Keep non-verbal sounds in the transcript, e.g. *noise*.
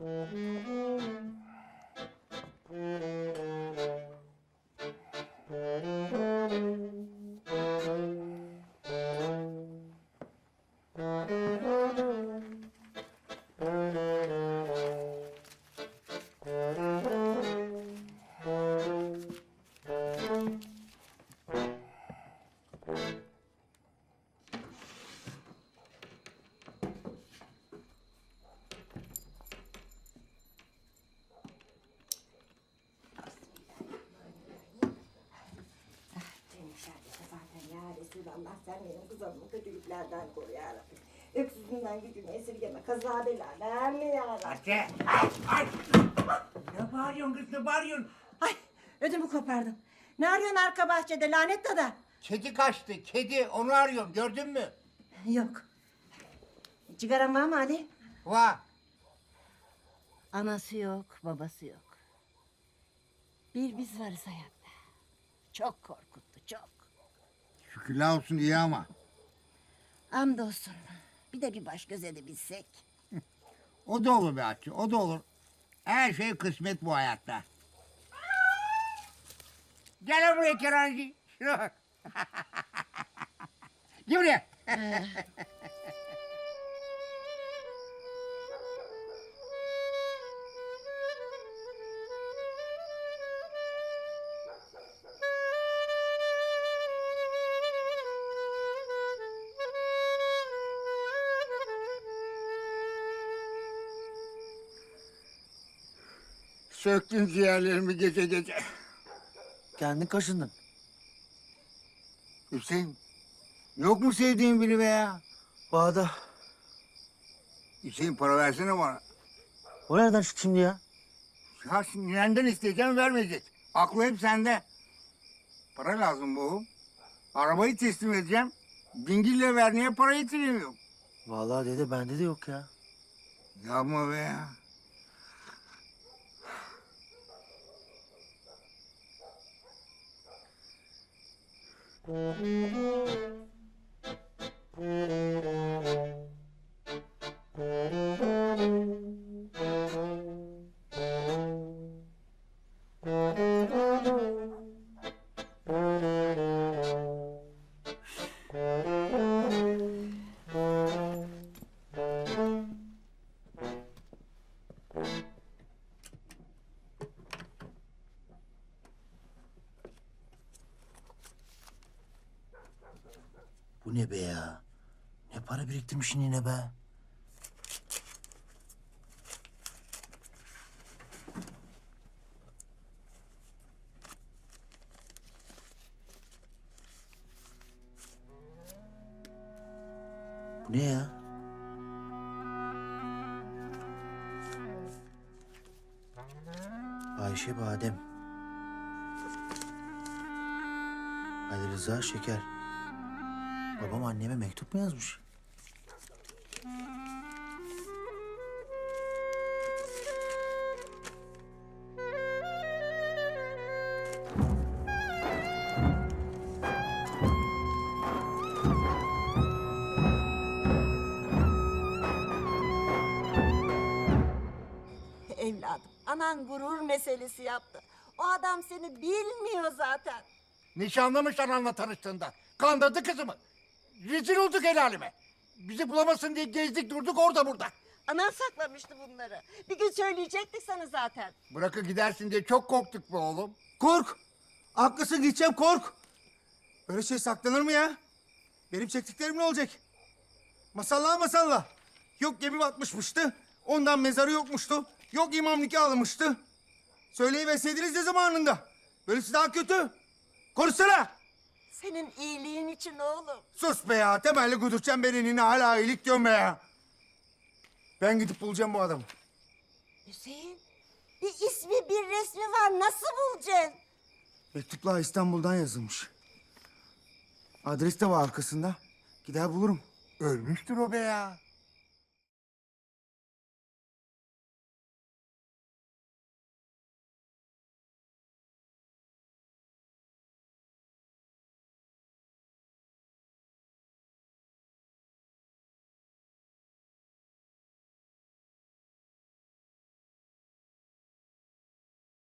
zaten Resulallah sen benim kızımı kötülüklerden koru ya Rabbi. Öksüzünden gücünü esirgeme, kaza bela verme ya Rabbi. Hatice. Ay, ay. Ne bağırıyorsun kız ne bağırıyorsun? Ay ödümü kopardım. Ne arıyorsun arka bahçede lanet dada? Kedi kaçtı kedi onu arıyorum gördün mü? Yok. Cigaran var mı Ali? Va. Anası yok, babası yok. Bir biz varız hayatta. Çok korkuttu, çok. Şükürler olsun iyi ama. Hamdolsun. Bir de bir baş göz edebilsek. O da olur be Hatice, o da olur. Her şey kısmet bu hayatta. Gel buraya Kenancı. Şuna *laughs* bak. Gel buraya. Söktün ciğerlerimi gece gece. Kendin kaşındın. Hüseyin, yok mu sevdiğin biri be ya? Bağda. Hüseyin para versene bana. O nereden çıktı şimdi ya? Ya şimdi nenden isteyeceğim vermeyecek. Aklı hep sende. Para lazım bu. Arabayı teslim edeceğim. Dingille ver niye para getiremiyorum? Vallahi dede bende de yok ya. Yapma be ya. Música Bu ne be ya? Ne para biriktirmişsin yine be? Bu ne ya? Ayşe Badem. Ali Rıza Şeker. Babam anneme mektup mu yazmış? Evladım anan gurur meselesi yaptı. O adam seni bilmiyor zaten. Nişanlamış ananla tanıştığında. Kandırdı kızımı. Rezil olduk el aleme. Bizi bulamasın diye gezdik durduk orada burada. Anan saklamıştı bunları. Bir gün söyleyecektik sana zaten. Bırakır gidersin diye çok korktuk be oğlum. Kork. Haklısın gideceğim kork. Öyle şey saklanır mı ya? Benim çektiklerim ne olacak? Masalla masalla. Yok gemi batmışmıştı. Ondan mezarı yokmuştu. Yok imam nikah alınmıştı. Söyleyiverseydiniz de zamanında. Böylesi daha kötü. Konuşsana. Senin iyiliğin için oğlum. Sus be ya. Temelli kudurtacağım benini hala iyilik diyorum be ya. Ben gidip bulacağım bu adamı. Hüseyin bir ismi bir resmi var nasıl bulacaksın? Mektuplar İstanbul'dan yazılmış. Adres de var arkasında. Gider bulurum. Ölmüştür o be ya.